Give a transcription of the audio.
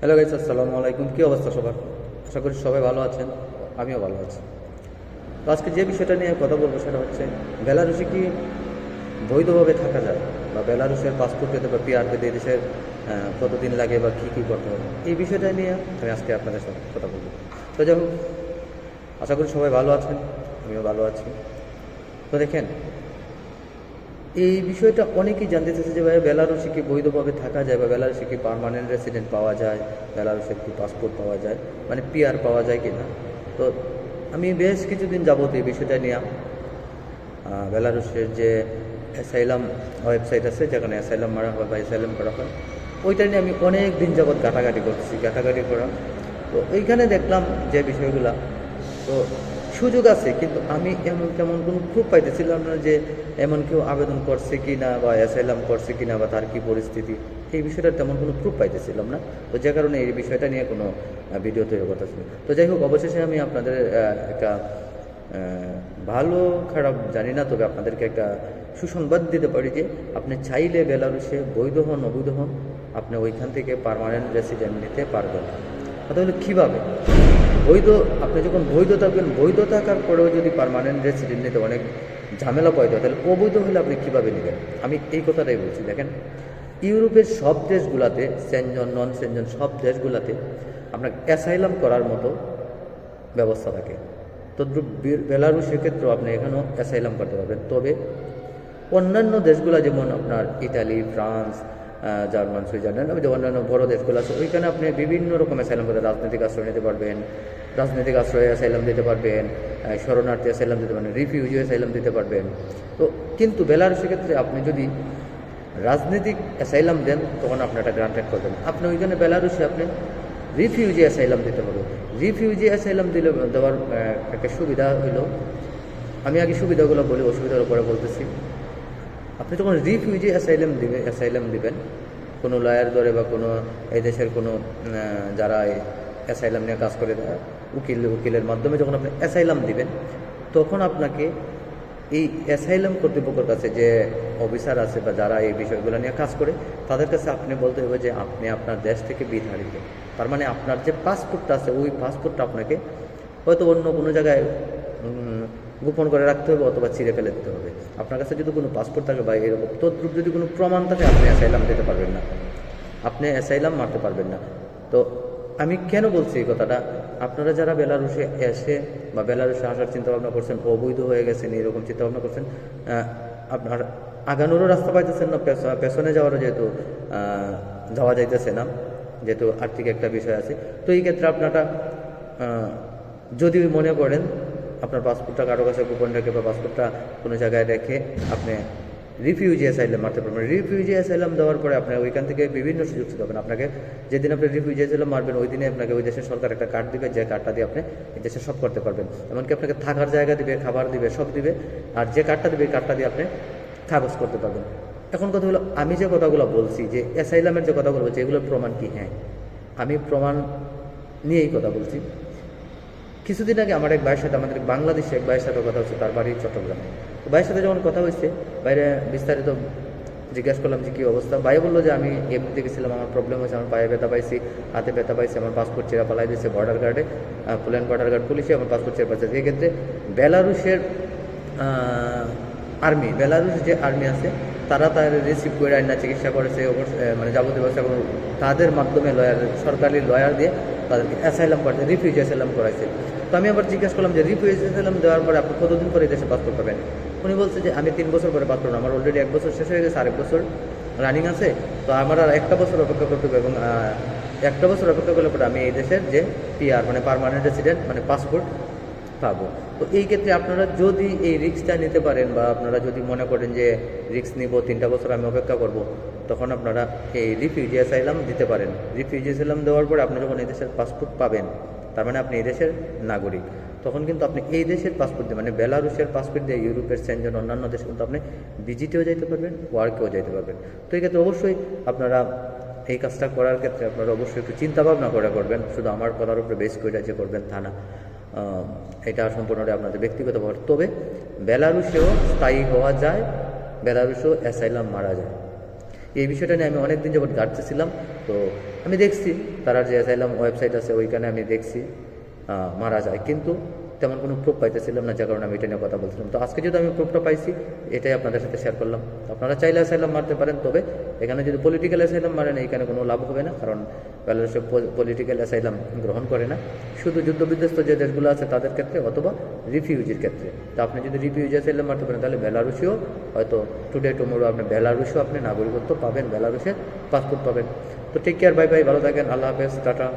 Hello guys আসসালামু আলাইকুম কী অবস্থা সবার? আশা করি সবাই ভালো আছেন আমিও ভালো আছি। তো আজকে যে বিষয়টা নিয়ে কথা বলব সেটা হচ্ছে বেলারুসে কি বৈধভাবে থাকা যায়? বা বেলারুসের পাসপোর্ট পেতে বা পিআর পেতে এই দেশের আহ, কতদিন লাগে বা কী কী করতে হবে? এই বিষয়টা নিয়ে আমি আজকে আপনাদের সাথে কথা বলব। তো যাই হোক আশা করি সবাই ভালো আছেন আমিও ভালো আছি। তো দেখেন এই বিষয়টা অনেকেই জানতে চাইছে যে ভাই বেলারুসে কি বৈধভাবে থাকা যায় বা বেলারুসে কি পার্মানেন্ট রেসিডেন্ট পাওয়া যায় বেলারুসের কি পাসপোর্ট পাওয়া যায় মানে পিআর পাওয়া যায় কি না তো আমি বেশ কিছুদিন যাবত এই বিষয়টা নিয়ে বেলারুসের যে অ্যাসাইলাম ওয়েবসাইট আছে, যেখানে অ্যাসাইলাম মারা হয় বা অ্যাসাইলাম করা হয়, ওইটা নিয়ে আমি অনেক দিন যাবত ঘাটাঘাটি করছি, ঘাটাঘাটি করা। তো ওইখানে দেখলাম যে বিষয়গুলা, তো সুযোগ আছে, কিন্তু আমি এমন তেমন কোনো প্রুফ পাইতেছিলাম না যে এমন কেউ আবেদন করছে কি না বা অ্যাসাইলাম করছে কি না বা তার কি পরিস্থিতি। এই বিষয়টার তেমন কোনো প্রুফ পাইতেছিলাম না। তো যে কারণে এই বিষয়টা নিয়ে কোনো ভিডিও তৈরি করতেছিল তো যাই হোক, অবশেষে আমি আপনাদের একটা ভালো, খারাপ জানি না, তবে আপনাদেরকে একটা সুসংবাদ দিতে পারি যে আপনি চাইলে বেলারুসে বৈধ হন, অবৈধ হন, আপনি ওইখান থেকে পার্মানেন্ট রেসিডেন্ট নিতে পারবেন। কথা হলো কীভাবে? বৈধ, আপনি যখন বৈধ থাকবেন বৈধ থাকার পরেও যদি পার্মানেন্ট রেসিডেন্ট নিতে অনেক ঝামেলা পয়দা তাহলে অবৈধ হলে আপনি কীভাবে নেবেন? আমি এই কথাটাই বলছি, দেখেন, ইউরোপের সব দেশগুলাতে সেনজন নন সেনজন সব দেশগুলাতে আপনার অ্যাসাইলাম করার মতো ব্যবস্থা থাকে। তদ্রুপ বে- বেলারুস সেক্ষেত্রেও আপনি এখানেও অ্যাসাইলাম করতে পারবেন। তবে অন্যান্য দেশগুলো, যেমন আপনার ইতালি ফ্রান্স জার্মান সুইজারল্যান্ড যে অন্যান্য বড় দেশগুলো আছে ওইখানে আপনি বিভিন্ন রকমের অ্যাসাইলাম করতে রাজনৈতিক আশ্রয় নিতে পারবেন, রাজনৈতিক আশ্রয়ে অ্যাসাইলাম দিতে পারবেন শরণার্থী অ্যাসাইলাম দিতে পারবেন রিফিউজি অ্যাসাইলাম দিতে পারবেন। তো কিন্তু বেলারুসের ক্ষেত্রে আপনি যদি রাজনৈতিক অ্যাসাইলাম দেন, তখন আপনি একটা গ্রান্টেড করবেন। আপনি ওইখানে বেলারুসে আপনি রিফিউজি অ্যাসাইলাম দিতে হবে। রিফিউজি অ্যাসাইলাম দিলে, দেওয়ার একটা সুবিধা হইল। আমি আগে সুবিধাগুলো বলি, অসুবিধার উপরে বলতেছি। আপনি যখন রিফিউজি অ্যাসাইলাম দিবে অ্যাসাইলাম দিবেন, কোনো লয়ার ধরে বা কোনো এই দেশের কোনো যারা অ্যাসাইলাম নিয়ে কাজ করে উকিল, উকিলের মাধ্যমে যখন আপনি অ্যাসাইলাম দিবেন, তখন আপনাকে এই অ্যাসাইলাম কর্তৃপক্ষের কাছে যে অফিসার আছে বা যারা এই বিষয়গুলো নিয়ে কাজ করে, তাদের কাছে আপনি বলতে হবে যে আপনি আপনার দেশ থেকে বিতাড়িত তার মানে আপনার যে পাসপোর্টটা আছে, ওই পাসপোর্টটা আপনাকে হয়তো অন্য কোনো জায়গায় গোপন করে রাখতে হবে অথবা ছিঁড়ে ফেলে দিতে হবে। আপনার কাছে যদি কোনো পাসপোর্ট থাকে বা এরকম তদ্রুপ যদি কোনো প্রমাণ থাকে, আপনি অ্যাসাইলাম দিতে পারবেন না। আপনি অ্যাসাইলাম মারতে পারবেন না। তো আমি কেন বলছি এই কথাটা? আপনারা যারা বেলারুসে এসে বা বেলারুসে আসার চিন্তা ভাবনা করছেন, অবৈধ হয়ে গেছেন, এরকম চিন্তা ভাবনা করছেন আপনার আগানোরও রাস্তা পাইতেছেন না পেছনে যাওয়ারও যেহেতু যাওয়া যাইতেছে না, যেহেতু আর্থিক একটা বিষয় আছে। তো এই ক্ষেত্রে আপনারা যদি মনে করেন আপনার পাসপোর্টটা কারও কাছে গোপন রেখে বা পাসপোর্টটা কোনো জায়গায় রেখে আপনি রিফিউজি অ্যাসাইলাম মারতে পারবেন। রিফিউজি অ্যাসাইলাম দেওয়ার পরে আপনি ওইখান থেকে বিভিন্ন সুযোগ সুবিধা পাবেন। আপনাকে যেদিন আপনি রিফিউজি অ্যাসাইলাম মারবেন ওই দিনে আপনাকে ওই দেশের সরকার একটা কার্ড দিবে, যে কার্ডটা দিয়ে আপনি এই দেশে সব করতে পারবেন। এমনকি আপনাকে থাকার জায়গা দিবে, খাবার দিবে, সব দিবে। আর যে কার্ডটা দিবে কার্ডটা দিয়ে আপনি কাগজ করতে পারবেন। এখন কথা হলো, আমি যে কথাগুলো বলছি, যে অ্যাসাইলামের যে কথাগুলো বলছি, এগুলোর প্রমাণ কি? হ্যাঁ। আমি প্রমাণ নিয়েই কথা বলছি। কিছুদিন আগে আমার এক ভাইয়ের সাথে, আমাদের বাংলাদেশে এক ভাইয়ের সাথে কথা হচ্ছে, তার বাড়ি চট্টগ্রামে। ভাইয়ের সাথে যখন কথা হয়েছে বাইরে বিস্তারিত জিজ্ঞাসা করলাম যে কী অবস্থা। ভাই বলল যে, আমি এমনিতে গেছিলাম, আমার প্রবলেম হয়েছে, আমার পায়ে ব্যথা পাইছি, হাতে ব্যথা পাইছি, আমার পাসপোর্ট চেরা পালাই দিয়েছে বর্ডার গার্ডে পুলেন বর্ডার গার্ড পুলিশে, আমার পাসপোর্ট চেরা পাইছে। সেক্ষেত্রে বেলারুশের আর্মি বেলারুস যে আর্মি আছে, তারা তার রিসিভ করে আইনা চিকিৎসা করেছে মানে যাবতীয় ব্যবস্থা তাদের মাধ্যমে লয়ার সরকারি লয়ার দিয়ে তাদেরকে অ্যাসাইলাম করেছে রিফিউজ অ্যাসাইলাম করাইছে। তো আমি আবার জিজ্ঞাসা করলাম যে রিফিউজ অ্যাসাইলাম দেওয়ার পরে আপনি কতদিন পরে দেশে পাসপোর্ট পাবেন? উনি বলছে যে, আমি তিন বছর পরে পাসপোর্ট আমার অলরেডি এক বছর শেষ হয়ে গেছে, আরেক বছর রানিং আছে। তো আমার আর একটা বছর অপেক্ষা করতে হবে এবং একটা বছর অপেক্ষা করলে পরে আমি এই দেশের যে পিআর মানে পারমানেন্ট রেসিডেন্ট মানে পাসপোর্ট পাবো। তো এই ক্ষেত্রে আপনারা যদি এই রিক্সটা নিতে পারেন বা আপনারা যদি মনে করেন যে রিক্স নিব, তিনটা বছর আমি অপেক্ষা করব, তখন আপনারা এই রিফিউজি অ্যাসাইলাম দিতে পারেন। রিফিউজি অ্যাসাইলাম দেওয়ার পরে আপনি যখন এই দেশের পাসপোর্ট পাবেন, তার মানে আপনি এই দেশের নাগরিক, তখন কিন্তু আপনি এই দেশের পাসপোর্ট দিয়ে মানে বেলারুশের পাসপোর্ট দিয়ে ইউরোপের সেনজন অন্যান্য দেশে কিন্তু আপনি ভিজিটেও যাইতে পারবেন ওয়ার্কেও যাইতে পারবেন। তো এই ক্ষেত্রে অবশ্যই আপনারা এই কাজটা করার ক্ষেত্রে আপনারা অবশ্যই একটু চিন্তাভাবনা করে করবেন, শুধু আমার কথার উপরে বেশ করে যে করবেন তা না। এটা সম্পূর্ণটা আপনাদের ব্যক্তিগত তবে বেলারুসেও স্থায়ী হওয়া যায় বেলারুসেও অ্যাসাইলাম মারা যায়। এই বিষয়টা নিয়ে আমি অনেকদিন যখন গাড়তেছিলাম তো আমি দেখছি, তারা যে অ্যাসাইলাম ওয়েবসাইট আছে ওইখানে আমি দেখছি মারা যায়। কিন্তু তেমন কোনো প্রুফ পাইতেছিলাম না, যার কারণে আমি এটা নিয়ে কথা বলছিলাম। তো আজকে যদি আমি প্রুফটা পাইছি, এটাই আপনাদের সাথে শেয়ার করলাম। আপনারা চাইলে অ্যাসাইলাম মারতে পারেন, তবে এখানে যদি পলিটিক্যাল অ্যাসাইলাম মারেন, এখানে কোনো লাভ হবে না, কারণ বেলারুসে পলিটিক্যাল অ্যাসাইলাম গ্রহণ করে না। শুধু যুদ্ধবিধ্বস্ত যে দেশগুলো আছে, তাদের ক্ষেত্রে অথবা রিফিউজির ক্ষেত্রে। তো আপনি যদি রিফিউজি অ্যাসাইলাম মারতে পারেন, তাহলে বেলারুসিও হয়তো টুডে টুমোরো আপনি বেলারুসও আপনি নাগরিকত্ব পাবেন বেলারুসের পাসপোর্ট পাবেন। তো টেক কেয়ার বাই বাই ভালো থাকেন, আল্লাহ হাফেজ, টাটা।